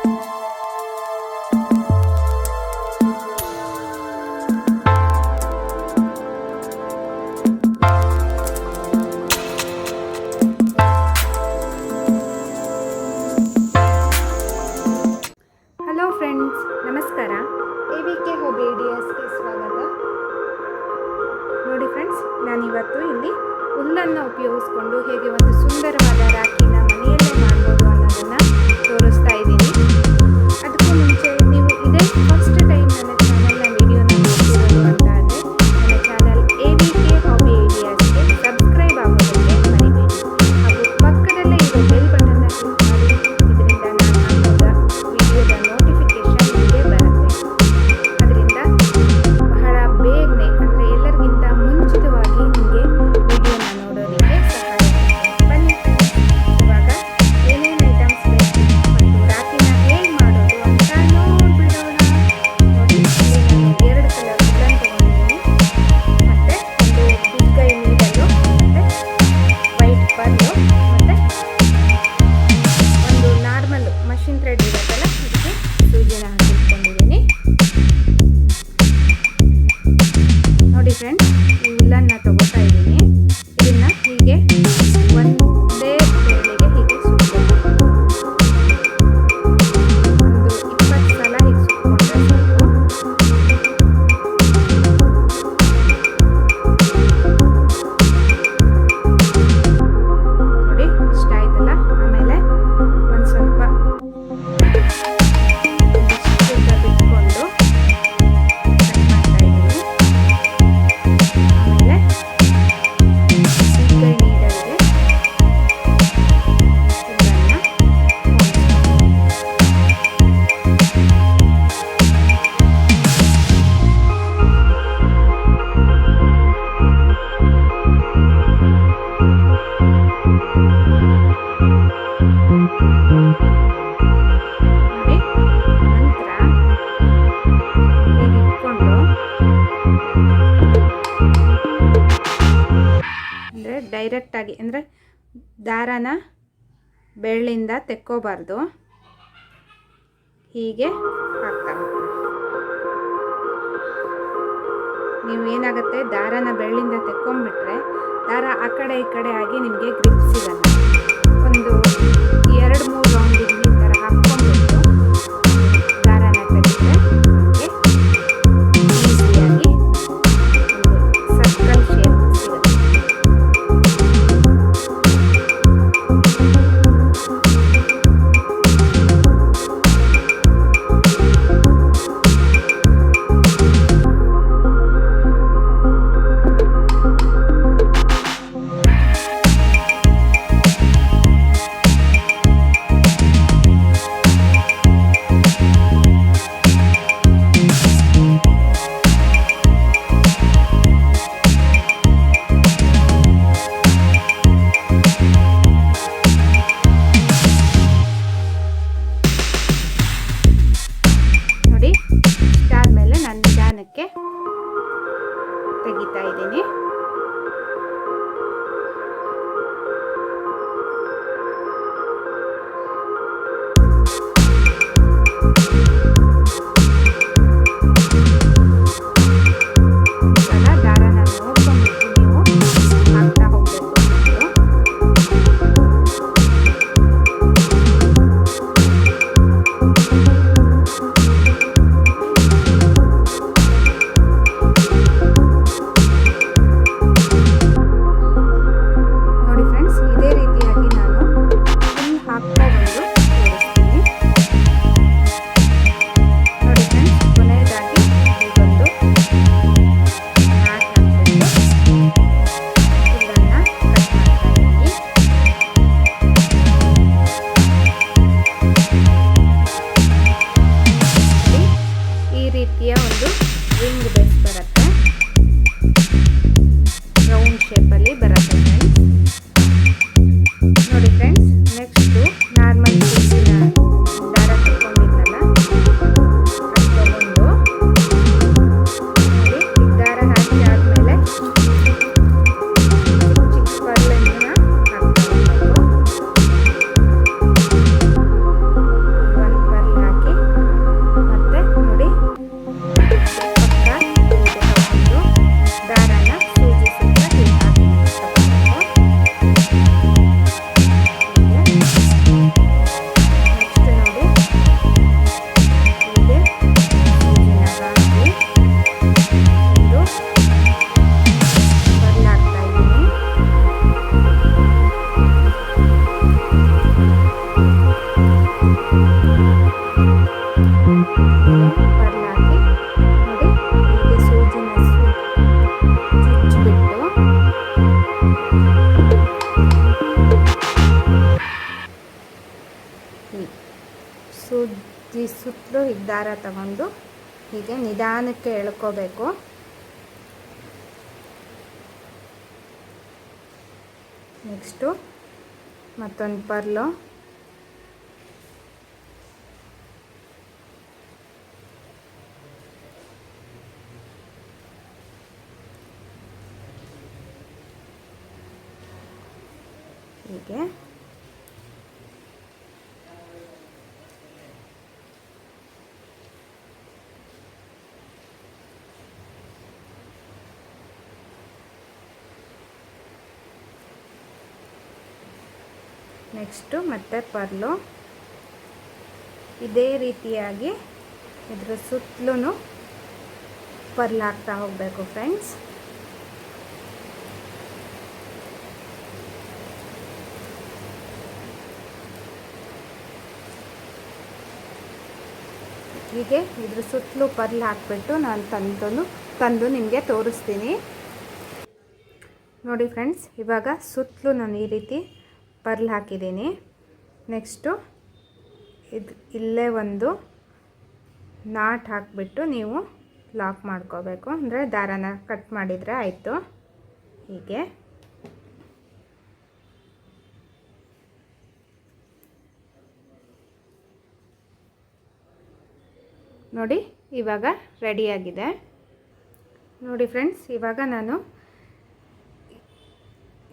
Hello friends ನಮಸ್ಕಾರ. A V K hobby D ಎಸ್ಗೆ ಸ್ವಾಗತ. ನೋಡಿ ಫ್ರೆಂಡ್ಸ್ ನಾನು ಇವತ್ತು ಇಲ್ಲಿ ಹುಲ್ಲನ್ನು ಉಪಯೋಗಿಸ್ಕೊಂಡು ಹೇಗೆ ಒಂದು ಸುಂದರವಾದ ರಾಖಿನ ಮನೆಯಲ್ಲಿ ಡೈರೆಕ್ಟಾಗಿ ಅಂದರೆ ದಾರಾನ ಬೆಳ್ಳಿಂದ ತೆಕ್ಕೋಬಾರ್ದು. ಹೀಗೆ ಹಾಕ್ತಾ ನೀವು ಏನಾಗುತ್ತೆ? ದಾರಾನ ಬೆಳ್ಳಿಂದ ತೆಕ್ಕೊಂಡ್ಬಿಟ್ರೆ ದಾರ ಆ ಕಡೆ ಈ ಕಡೆ ಆಗಿ ನಿಮಗೆ ಗ್ರಿಪ್ ಸಿಗಲ್ಲ. ಒಂದು ಎರಡು ಮೂರು ರೌಂಡಿಗೆ ಸುದ್ದಿ ಸುತ್ತಲೂ ಈ ದಾರ ತಗೊಂಡು ಹೀಗೆ ನಿಧಾನಕ್ಕೆ ಎಳ್ಕೋಬೇಕು. ನೆಕ್ಸ್ಟು ಮತ್ತೊಂದು ಪರ್ಲು. ಹೀಗೆ. ನೆಕ್ಸ್ಟು ಮತ್ತೆ ಪರ್ಲು. ಇದೇ ರೀತಿಯಾಗಿ ಇದ್ರ ಸುತ್ತಲೂ ಪರ್ಲ್ ಹಾಕ್ತಾ ಹೋಗಬೇಕು ಫ್ರೆಂಡ್ಸ್. ಹೀಗೆ ಇದ್ರ ಸುತ್ತಲೂ ಪರ್ಲ್ ಹಾಕ್ಬಿಟ್ಟು ನಾನು ತಂದು ತಂದು ನಿಮಗೆ ತೋರಿಸ್ತೀನಿ. ನೋಡಿ ಫ್ರೆಂಡ್ಸ್, ಇವಾಗ ಸುತ್ತಲೂ ನಾನು ಈ ರೀತಿ ಪರ್ಲ್ ಹಾಕಿದ್ದೀನಿ. ನೆಕ್ಸ್ಟು ಇದು ಇಲ್ಲೇ ಒಂದು ನಾಟ್ ಹಾಕಿಬಿಟ್ಟು ನೀವು ಲಾಕ್ ಮಾಡ್ಕೋಬೇಕು. ಅಂದರೆ ದಾರಾನ ಕಟ್ ಮಾಡಿದರೆ ಆಯಿತು. ಹೀಗೆ. ನೋಡಿ, ಇವಾಗ ರೆಡಿಯಾಗಿದೆ ನೋಡಿ ಫ್ರೆಂಡ್ಸ್ ಇವಾಗ ನಾನು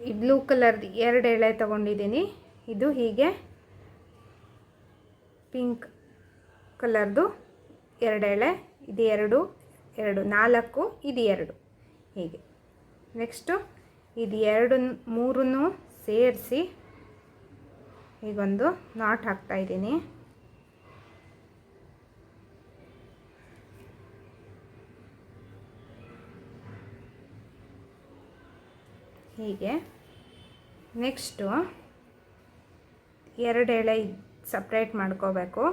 ಈ ಬ್ಲೂ ಕಲರ್ದು ಎರಡು ಎಳೆ ತೊಗೊಂಡಿದ್ದೀನಿ. ಇದು ಹೀಗೆ ಪಿಂಕ್ ಕಲರ್ದು ಎರಡು ಎಳೆ, ಇದು ಎರಡು ಎರಡು, ನಾಲ್ಕು, ಇದು ಎರಡು. ಹೀಗೆ. ನೆಕ್ಸ್ಟು ಇದು ಎರಡು, ಮೂರನ್ನು ಸೇರಿಸಿ ಈಗೊಂದು ನಾಟ್ ಹಾಕ್ತಾಯಿದ್ದೀನಿ ಹೀಗೆ. ನೆಕ್ಸ್ಟು ಎರಡು ಎಳೆ ಸಪ್ರೇಟ್ ಮಾಡ್ಕೋಬೇಕು.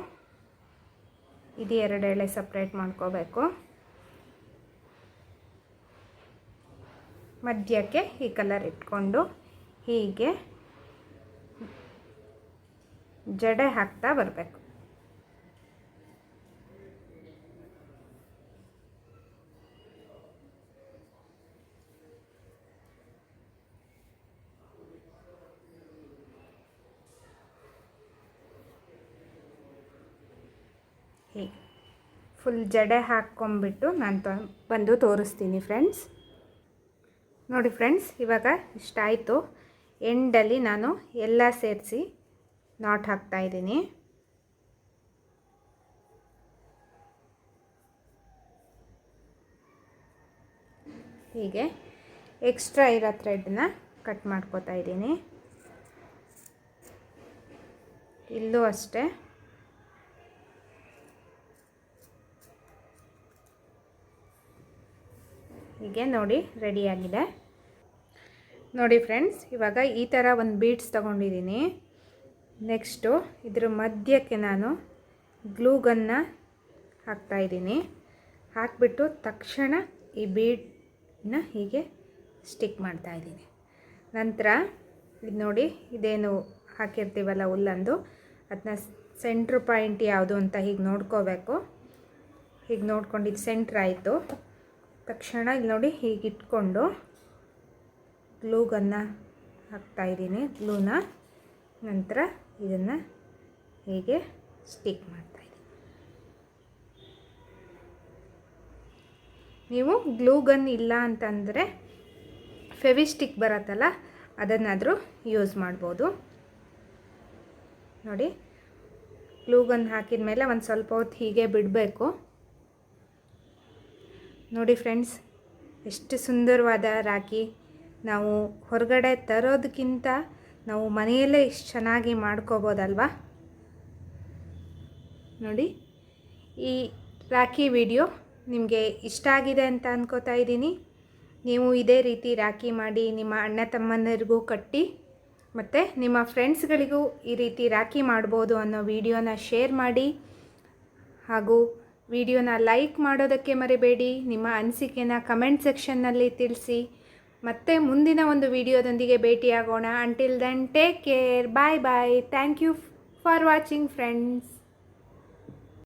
ಇದು ಎರಡು ಎಳೆ ಸಪ್ರೇಟ್ ಮಾಡ್ಕೋಬೇಕು. ಮಧ್ಯಕ್ಕೆ ಈ ಕಲರ್ ಇಟ್ಕೊಂಡು ಹೀಗೆ ಜಡೆ ಹಾಕ್ತಾ ಬರಬೇಕು. ಹೀಗೆ. ಫುಲ್ ಜಡೆ ಹಾಕ್ಕೊಂಬಿಟ್ಟು ನಾನು ತ, ಬಂದು ತೋರಿಸ್ತೀನಿ ಫ್ರೆಂಡ್ಸ್ ನೋಡಿ ಫ್ರೆಂಡ್ಸ್ ಇವಾಗ ಇಷ್ಟಾಯಿತು. ಎಂಡಲ್ಲಿ ನಾನು ಎಲ್ಲ ಸೇರಿಸಿ ನಾಟ್ ಹಾಕ್ತಾಯಿದ್ದೀನಿ ಹೀಗೆ ಎಕ್ಸ್ಟ್ರಾ ಇರೋ ಥ್ರೆಡ್ನ ಕಟ್ ಮಾಡ್ಕೋತಾ ಇದ್ದೀನಿ. ಇಲ್ಲೂ ಅಷ್ಟೇ. ಹೀಗೆ ನೋಡಿ ರೆಡಿಯಾಗಿದೆ. ನೋಡಿ ಫ್ರೆಂಡ್ಸ್, ಇವಾಗ ಈ ಥರ ಒಂದು ಬೀಡ್ಸ್ ತೊಗೊಂಡಿದ್ದೀನಿ. ನೆಕ್ಸ್ಟು ಇದ್ರ ಮಧ್ಯಕ್ಕೆ ನಾನು ಗ್ಲೂಗನ್ನ ಹಾಕ್ತಾಯಿದ್ದೀನಿ ಹಾಕಿಬಿಟ್ಟು ತಕ್ಷಣ ಈ ಬೀಡನ್ನ ಹೀಗೆ ಸ್ಟಿಕ್ ಮಾಡ್ತಾಯಿದ್ದೀನಿ ನಂತರ ಇದು ನೋಡಿ ಇದೇನು ಹಾಕಿರ್ತೀವಲ್ಲ ಹುಲ್ಲಂದು ಅದನ್ನ ಸೆಂಟ್ರ್ ಪಾಯಿಂಟ್ ಯಾವುದು ಅಂತ ಹೀಗೆ ನೋಡ್ಕೋಬೇಕು. ಹೀಗೆ ನೋಡ್ಕೊಂಡಿದ್ದು ಸೆಂಟ್ರ್ ಆಯಿತು. ತಕ್ಷಣ ಇಲ್ಲಿ ನೋಡಿ ಹೀಗೆ ಇಟ್ಕೊಂಡು ಗ್ಲೂಗನ್ನು ಹಾಕ್ತಾಯಿದ್ದೀನಿ ಗ್ಲೂನ ನಂತರ ಇದನ್ನು ಹೀಗೆ ಸ್ಟಿಕ್ ಮಾಡ್ತಾಯಿದ್ದೀನಿ ನೀವು ಗ್ಲೂಗನ್ ಇಲ್ಲ ಅಂತಂದರೆ ಫೆವಿಸ್ಟಿಕ್ ಬರುತ್ತಲ್ಲ, ಅದನ್ನಾದರೂ ಯೂಸ್ ಮಾಡ್ಬೋದು. ನೋಡಿ ಗ್ಲೂಗನ್ ಹಾಕಿದ ಮೇಲೆ ಒಂದು ಸ್ವಲ್ಪ ಹೊತ್ತು ಹೀಗೆ ಬಿಡಬೇಕು. ನೋಡಿ ಫ್ರೆಂಡ್ಸ್, ಎಷ್ಟು ಸುಂದರವಾದ ರಾಖಿ ನಾವು ಹೊರಗಡೆ ತರೋದಕ್ಕಿಂತ ನಾವು ಮನೆಯಲ್ಲೇ ಇಷ್ಟು ಚೆನ್ನಾಗಿ ಮಾಡ್ಕೋಬೋದಲ್ವಾ? ನೋಡಿ, ಈ ರಾಖಿ ವಿಡಿಯೋ ನಿಮಗೆ ಇಷ್ಟ ಆಗಿದೆ ಅಂತ ಅನ್ಕೋತಾ ಇದ್ದೀನಿ. ನೀವು ಇದೇ ರೀತಿ ರಾಖಿ ಮಾಡಿ ನಿಮ್ಮ ಅಣ್ಣ ತಮ್ಮನರಿಗೂ ಕಟ್ಟಿ, ಮತ್ತು ನಿಮ್ಮ ಫ್ರೆಂಡ್ಸ್ಗಳಿಗೂ ಈ ರೀತಿ ರಾಖಿ ಮಾಡ್ಬೋದು ಅನ್ನೋ ವಿಡಿಯೋನ ಶೇರ್ ಮಾಡಿ, ಹಾಗೂ ವಿಡಿಯೋನ ಲೈಕ್ ಮಾಡೋದಕ್ಕೆ ಮರಿಬೇಡಿ. ನಿಮ್ಮ ಅನಿಸಿಕೆನ ಕಮೆಂಟ್ ಸೆಕ್ಷನ್ನಲ್ಲಿ ತಿಳಿಸಿ. ಮತ್ತೆ ಮುಂದಿನ ಒಂದು ವಿಡಿಯೋದೊಂದಿಗೆ ಭೇಟಿಯಾಗೋಣ. Until then take care bye bye thank you for watching friends